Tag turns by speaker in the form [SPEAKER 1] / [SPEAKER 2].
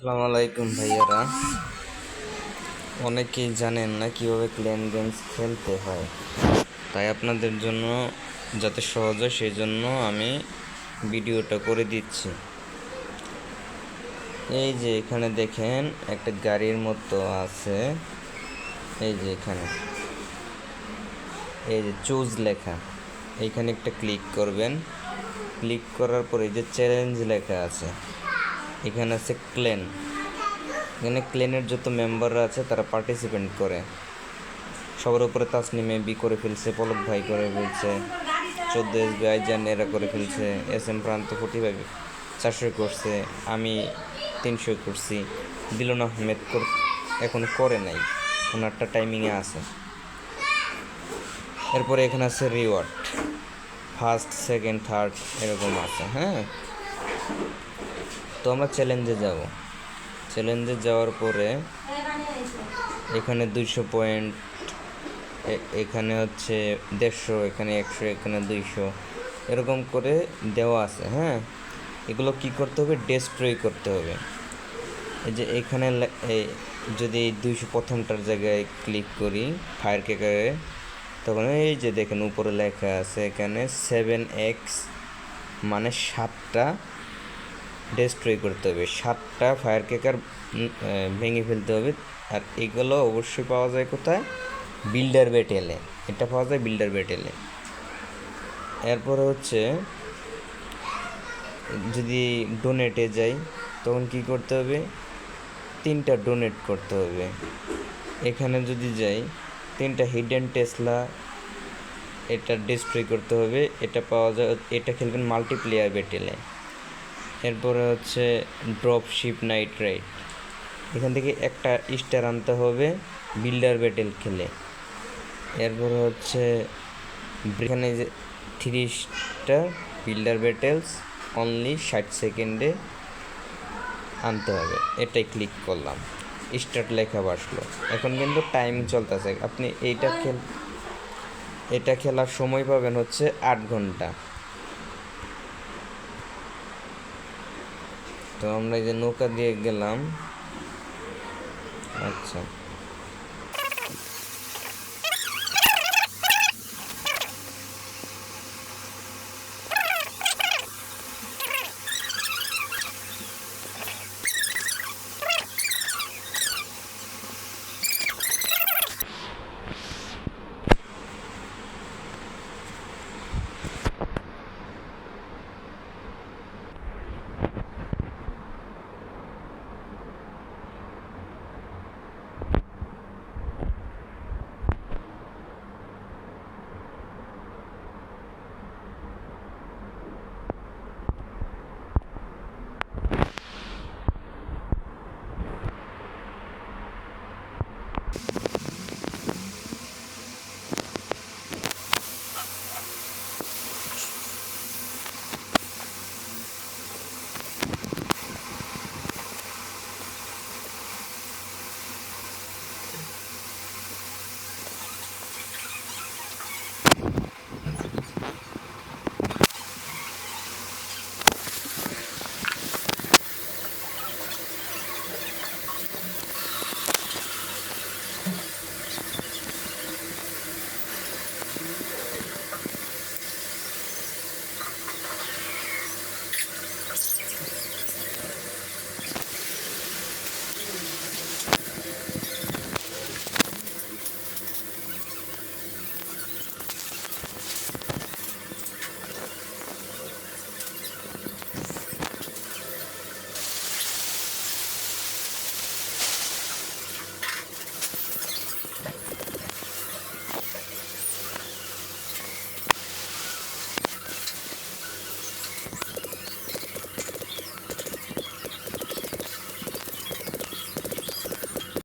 [SPEAKER 1] আসসালামু আলাইকুম ভাইয়ারা। অনেকেই জানেন না কীভাবে ক্লেন গেমস খেলতে হয়। তাই আপনাদের জন্য যাতে সহজ হয়, সেই জন্য আমি ভিডিওটা করে দিচ্ছি। এই যে এখানে দেখেন, একটা গাড়ির মতো আছে। এই যে এখানে। এই যে চুজ লেখা। এইখানে একটা ক্লিক করবেন। ক্লিক করার পরে এই যে চ্যালেঞ্জ লেখা আছে। এখানে আছে ক্লেন। এখানে ক্লেনের যত মেম্বাররা আছে তারা পার্টিসিপেন্ট করে। সবার উপরে তাসনিমে বি করে ফেলছে, পলক ভাই করে ফেলছে, চোদ্দ এস বি, আইজান এরা করে ফেলছে, এস এম প্রান্ত ফোর্টি ফাইভ চারশো করছে, আমি তিনশো করছি। দিলন আহমেদ এখন করে নাই, ওনারটা টাইমিংয়ে আছে। এরপরে এখানে আছে রিওয়ার্ড ফার্স্ট সেকেন্ড থার্ড এরকম আছে হ্যাঁ? আমরা চ্যালেঞ্জে যাব। চ্যালেঞ্জে যাওয়ার পরে এখানে দুইশো পয়েন্ট এখানে হচ্ছে দেড়শো, এখানে একশো, এখানে দুইশো, এরকম করে দেওয়া আছে হ্যাঁ? এগুলো কি করতে হবে? ডেস্ট্রয় করতে হবে। এই যে এখানে যদি দুইশো প্রথমটার জায়গায় ক্লিক করি ফায়ার কেকারে তখন এই যে দেখেন উপরে লেখা আছে এখানে সেভেন এক্স মানে সাতটা ডেস্ট্রয় করতে হবে। সাতটা ফায়ার কেকার ভেঙে ফেলতে হবে। আর এগুলো অবশ্যই পাওয়া যায় কোথায়? বিল্ডার বেটেলে এটা পাওয়া যায় বিল্ডার বেটেলে এরপরে হচ্ছে, যদি ডোনেটে যাই, তখন কি করতে হবে? তিনটা ডোনেট করতে হবে। এখানে যদি যাই, তিনটা হিডেন টেসলা এটা ডিস্ট্রয় করতে হবে। এটা পাওয়া যায়, এটা খেলবেন মাল্টিপ্লেয়ার বেটেলে এরপরে হচ্ছে ড্রপ শিপ নাইট রাইড এখান থেকে একটা স্টার আনতে হবে বিল্ডার ব্যাটেল খেলে। এরপরে হচ্ছে এখানে যে three star builder battles only ষাট সেকেন্ডে আনতে হবে। এটাই ক্লিক করলাম। স্টার্ট লেখা বসল। এখন কিন্তু টাইম চলতেছে। আপনি এইটা খেল এটা খেলার সময় পাবেন হচ্ছে আট ঘণ্টা। তো আমরা এই যে নৌকা দিয়ে গেলাম। আচ্ছা।